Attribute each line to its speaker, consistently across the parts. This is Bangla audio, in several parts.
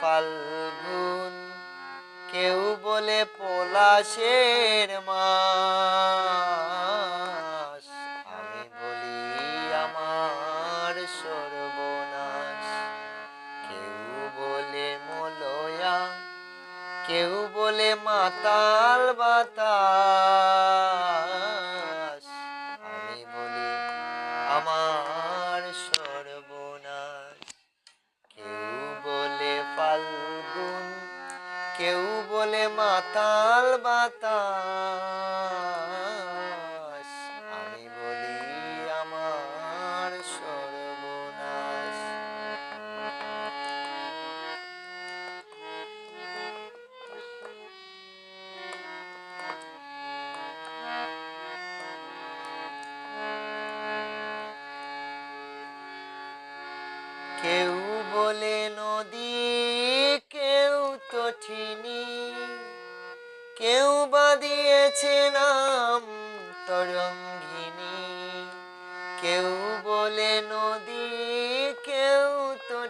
Speaker 1: ফাল্গুন, কেউ বলে পলাশের মাস। আমি বলি, আমার সর্বনাশ। কেউ বলে মলয়া, কেউ বলে মাতাল বাতাস। কেউ বলে মাতাল বাতাস আমি বলি আমার সর্বনাশ। কেউ বলে নদী কেউ তো ঠিনি কেউ বা দিয়েছে নাম তরঙ্গিনী। কেউ বলে নদী, কেউ তো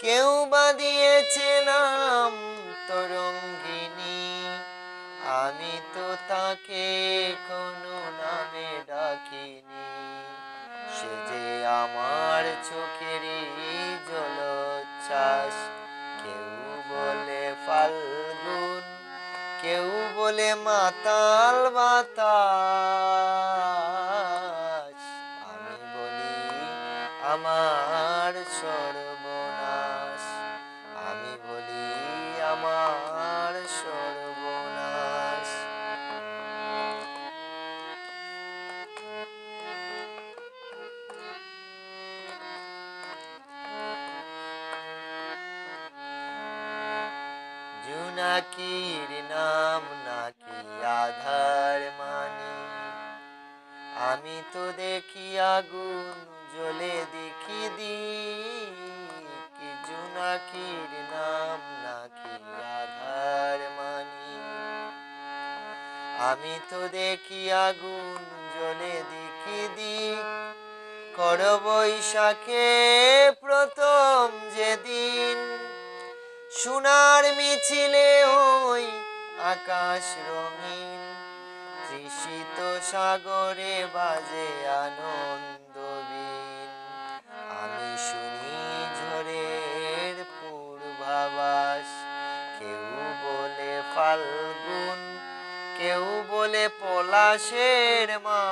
Speaker 1: কেউ বা দিয়েছে নাম তরঙ্গিনী। আমি তো তাকে কোনো নামে ডাকিনি। সে যে আমার চোখেরই জলোচ্ছ্বাস। কেউ বলে মাতাল বাতাস। আমি বলি আমার সর্বনাশ। আমি বলি আমার সর্বনাশ। জুনাকির জ্বলে দেখি দিক জুনাকির নাম নাকি আধার মানি। আমি তো দেখি আগুন জ্বলে দেখি দিক। কর বৈশাখে প্রথম যেদিন সোনার মিছিলে ওই আকাশ রঙিন। তৃষিত সাগরে বাজে ফাল্গুন কেউ বলে পলাশের মা।